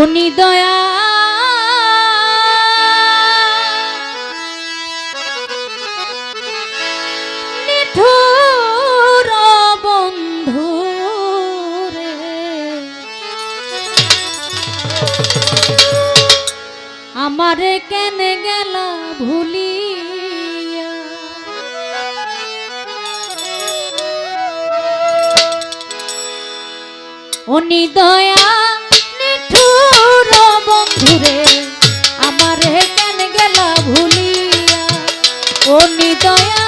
উনি দয়া। নিঠুর আমারে কেন গেল ভুলি উনি দয়া। হৃদয়া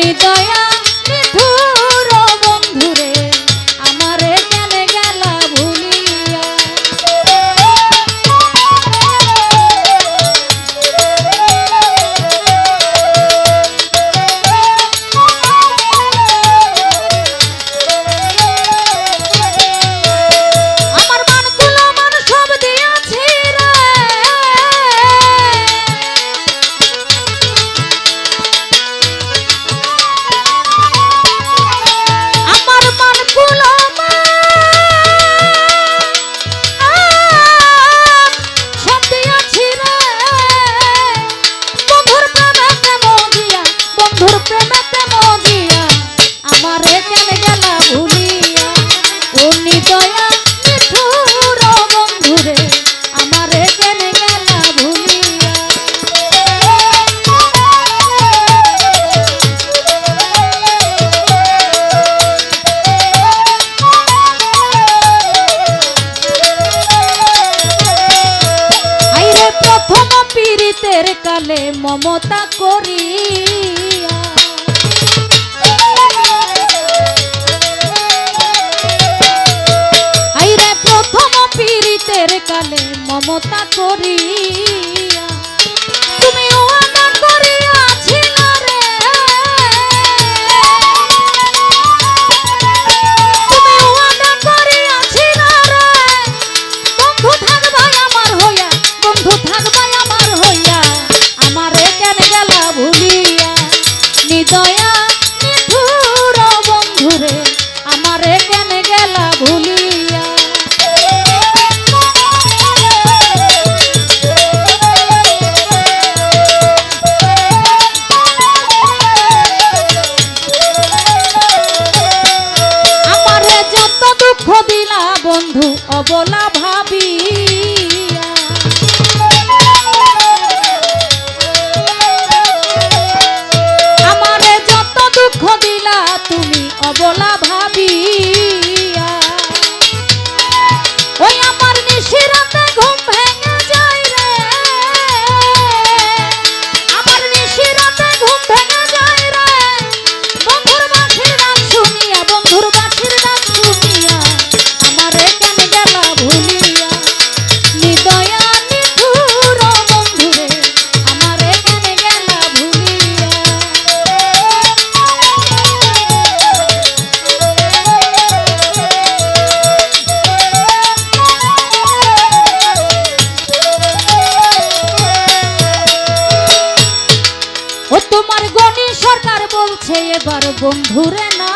আপনি রাতের কালে মমতা করিয়া। আইরে প্রথম পীড়িতের কালে মমতা করিয়া। বন্ধু অবলা ভাবি। সরকার বলছে এবার বন্ধুরে না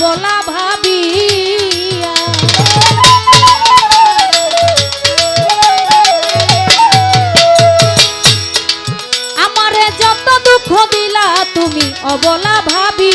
অবলা ভাবিয়া। আমারে যত দুঃখ দিলা তুমি অবলা ভাবি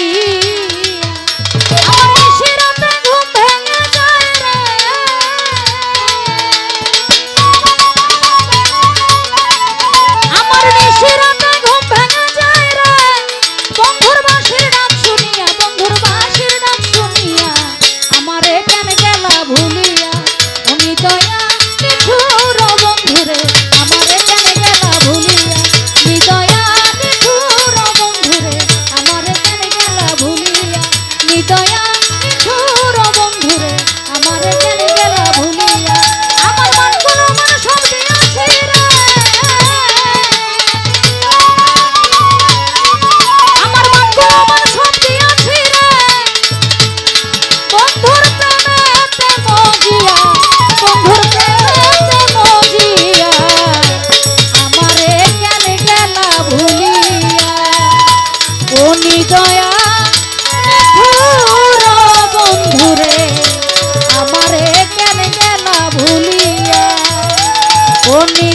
ও